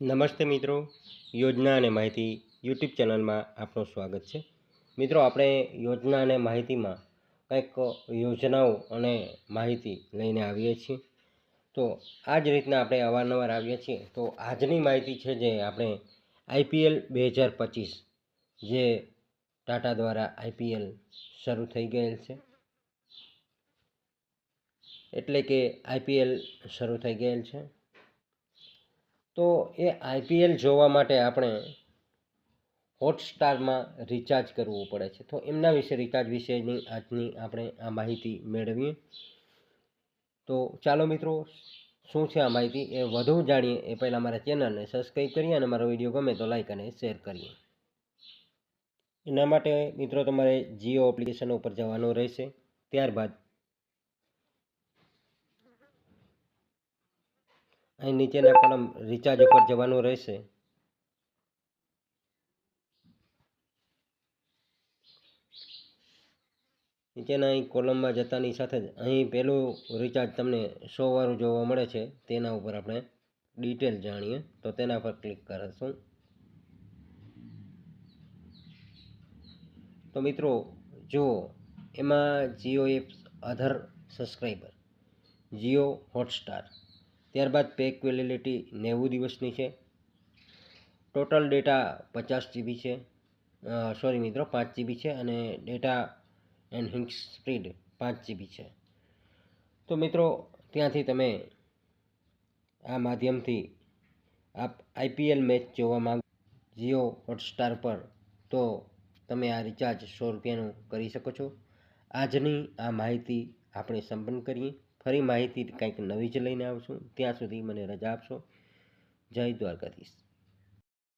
નમસ્તે મિત્રો, યોજના અને માહિતી યુટ્યુબ ચેનલમાં આપનું સ્વાગત છે. મિત્રો, આપણે યોજના અને માહિતીમાં કંઈક યોજનાઓ અને માહિતી લઈને આવીએ છીએ. તો આ જ રીતના આપણે અવારનવાર આવીએ છીએ. તો આજની માહિતી છે જે આપણે આઈપીએલ બે હજાર પચીસ, જે ટાટા દ્વારા આઈપીએલ શરૂ થઈ ગયેલ છે. એટલે કે આઈપીએલ શરૂ થઈ ગયેલ છે. તો એ આઈપીએલ જોવા માટે આપણે હોટસ્ટારમાં રિચાર્જ કરવું પડે છે. તો એમના વિશે, રિચાર્જ વિશેની આજની આપણે આ માહિતી મેળવીએ. તો ચાલો મિત્રો, શું છે આ માહિતી એ વધુ જાણીએ. એ પહેલાં મારા ચેનલને સબસ્ક્રાઈબ કરીએ અને મારો વીડિયો ગમે તો લાઈક અને શેર કરીએ. એના માટે મિત્રો તમારે જીઓ એપ્લિકેશન ઉપર જવાનું રહેશે. ત્યારબાદ અહીં નીચેના કોલમ રિચાર્જ ઉપર જવાનું રહેશે. નીચેના અહીં કોલમમાં જતાની સાથે જ અહીં પહેલું રિચાર્જ તમને સો વાળું જોવા મળે છે, તેના ઉપર આપણે ડિટેલ જાણીએ, તો તેના પર ક્લિક કરીશું. તો મિત્રો જુઓ એમાં Jio apps other subscriber Jio Hotstar ત્યારબાદ પેક વેલિડિટી નેવું દિવસની છે. ટોટલ ડેટા પચાસ જીબી છે. સોરી મિત્રો, પાંચ જીબી છે અને ડેટા એન્ડ હિંક સ્પીડ પાંચ જીબી છે. તો મિત્રો, ત્યાંથી તમે આ માધ્યમથી આપ આઈપીએલ મેચ જોવા માંગ, જીઓ હોટસ્ટાર પર, તો તમે આ રિચાર્જ સો રૂપિયાનું કરી શકો છો. આજની આ માહિતી આપણે સંપન્ન કરીએ. ફરી માહિતી કંઈક નવી જ લઈને આવશું ત્યાં સુધી મને રજા આપશો. જય દ્વારકાધીશ.